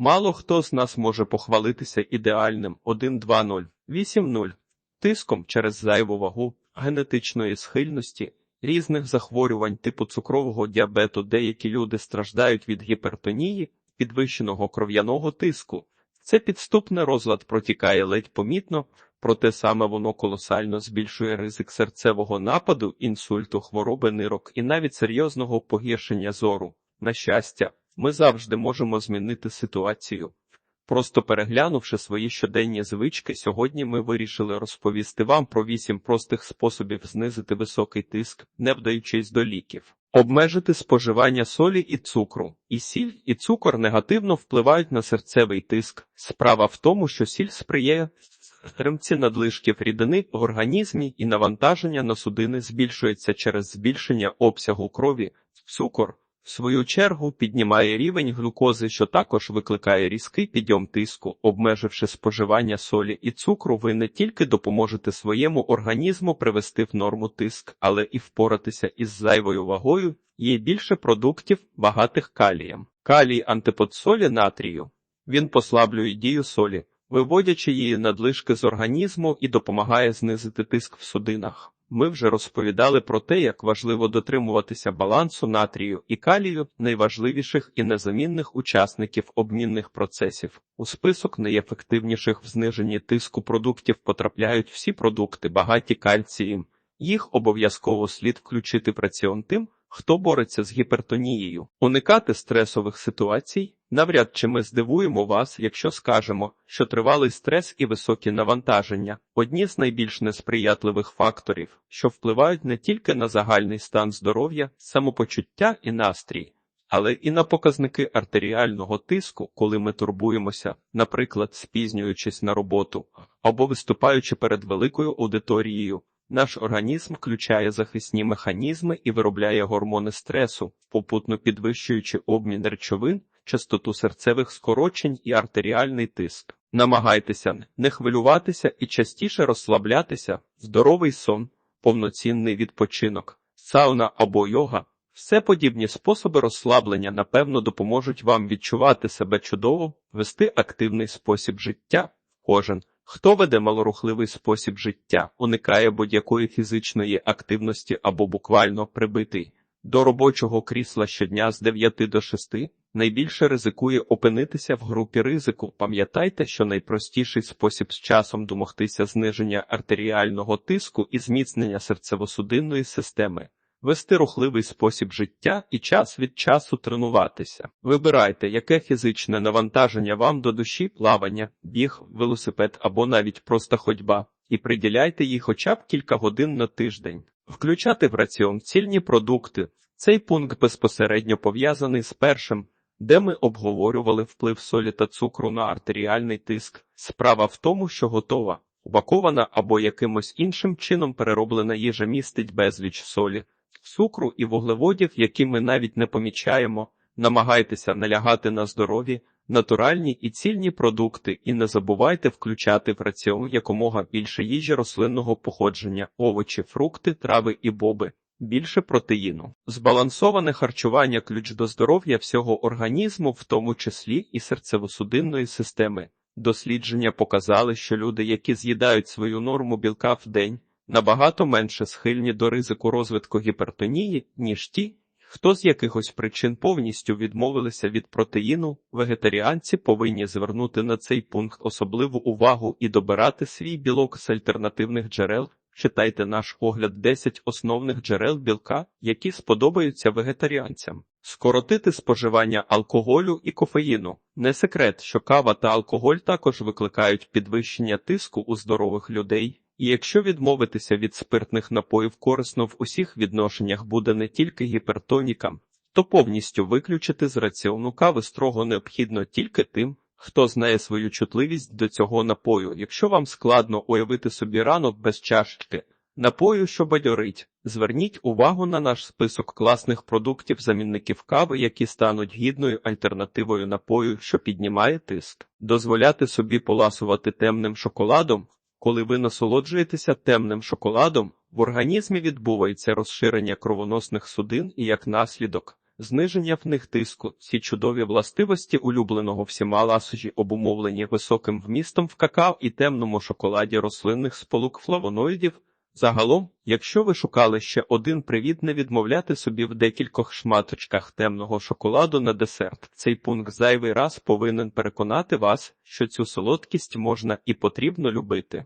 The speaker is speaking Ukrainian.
Мало хто з нас може похвалитися ідеальним 1-2-0, 8-0 тиском через зайву вагу, генетичної схильності, різних захворювань типу цукрового діабету. Деякі люди страждають від гіпертонії, підвищеного кров'яного тиску. Це підступний розлад протікає ледь помітно, проте саме воно колосально збільшує ризик серцевого нападу, інсульту, хвороби нирок і навіть серйозного погіршення зору. На щастя, ми завжди можемо змінити ситуацію. Просто переглянувши свої щоденні звички, сьогодні ми вирішили розповісти вам про вісім простих способів знизити високий тиск, не вдаючись до ліків. Обмежити споживання солі і цукру. І сіль, і цукор негативно впливають на серцевий тиск. Справа в тому, що сіль сприяє стримці надлишків рідини в організмі і навантаження на судини збільшується через збільшення обсягу крові. Цукор в свою чергу піднімає рівень глюкози, що також викликає різкий підйом тиску. Обмеживши споживання солі і цукру, ви не тільки допоможете своєму організму привести в норму тиск, але і впоратися із зайвою вагою. Є більше продуктів, багатих калієм. Калій антипод солі натрію. Він послаблює дію солі, виводячи її надлишки з організму і допомагає знизити тиск в судинах. Ми вже розповідали про те, як важливо дотримуватися балансу натрію і калію, найважливіших і незамінних учасників обмінних процесів. У список найефективніших в зниженні тиску продуктів потрапляють всі продукти, багаті кальцієм. Їх обов'язково слід включити в раціон тим, хто бореться з гіпертонією, уникати стресових ситуацій. Навряд чи ми здивуємо вас, якщо скажемо, що тривалий стрес і високі навантаження одні з найбільш несприятливих факторів, що впливають не тільки на загальний стан здоров'я, самопочуття і настрій, але і на показники артеріального тиску, коли ми турбуємося, наприклад, спізнюючись на роботу або виступаючи перед великою аудиторією. Наш організм включає захисні механізми і виробляє гормони стресу, попутно підвищуючи обмін речовин, частоту серцевих скорочень і артеріальний тиск. Намагайтеся не хвилюватися і частіше розслаблятися, здоровий сон, повноцінний відпочинок, сауна або йога. Все подібні способи розслаблення напевно допоможуть вам відчувати себе чудово, вести активний спосіб життя. Кожен Хто веде малорухливий спосіб життя, уникає будь-якої фізичної активності або буквально прибитий до робочого крісла щодня з 9 до 6, найбільше ризикує опинитися в групі ризику. Пам'ятайте, що найпростіший спосіб з часом домогтися зниження артеріального тиску і зміцнення серцево-судинної системи. Вести рухливий спосіб життя і час від часу тренуватися. Вибирайте, яке фізичне навантаження вам до душі, плавання, біг, велосипед або навіть просто ходьба, і приділяйте їй хоча б кілька годин на тиждень. Включати в раціон цільні продукти. Цей пункт безпосередньо пов'язаний з першим, де ми обговорювали вплив солі та цукру на артеріальний тиск. Справа в тому, що готова, упакована або якимось іншим чином перероблена їжа містить безліч солі цукру і вуглеводів, які ми навіть не помічаємо, намагайтеся налягати на здорові, натуральні і цільні продукти, і не забувайте включати в раціон якомога більше їжі рослинного походження, овочі, фрукти, трави і боби. Більше протеїну, збалансоване харчування ключ до здоров'я всього організму, в тому числі і серцево-судинної системи. Дослідження показали, що люди, які з'їдають свою норму білка в день, набагато менше схильні до ризику розвитку гіпертонії, ніж ті, хто з якихось причин повністю відмовилися від протеїну, вегетаріанці повинні звернути на цей пункт особливу увагу і добирати свій білок з альтернативних джерел. Читайте наш огляд 10 основних джерел білка, які сподобаються вегетаріанцям. Скоротити споживання алкоголю і кофеїну. Не секрет, що кава та алкоголь також викликають підвищення тиску у здорових людей. І якщо відмовитися від спиртних напоїв корисно в усіх відношеннях буде не тільки гіпертонікам, то повністю виключити з раціону кави строго необхідно тільки тим, хто знає свою чутливість до цього напою. Якщо вам складно уявити собі ранок без чашки, напою, що бадьорить, зверніть увагу на наш список класних продуктів замінників кави, які стануть гідною альтернативою напою, що піднімає тиск, дозволяти собі поласувати темним шоколадом. Коли ви насолоджуєтеся темним шоколадом, в організмі відбувається розширення кровоносних судин і як наслідок зниження в них тиску. Ці чудові властивості улюбленого всіма ласощі обумовлені високим вмістом в какао і темному шоколаді рослинних сполук флавоноїдів. Загалом, якщо ви шукали ще один привід не відмовляти собі в декількох шматочках темного шоколаду на десерт, цей пункт зайвий раз повинен переконати вас, що цю солодкість можна і потрібно любити.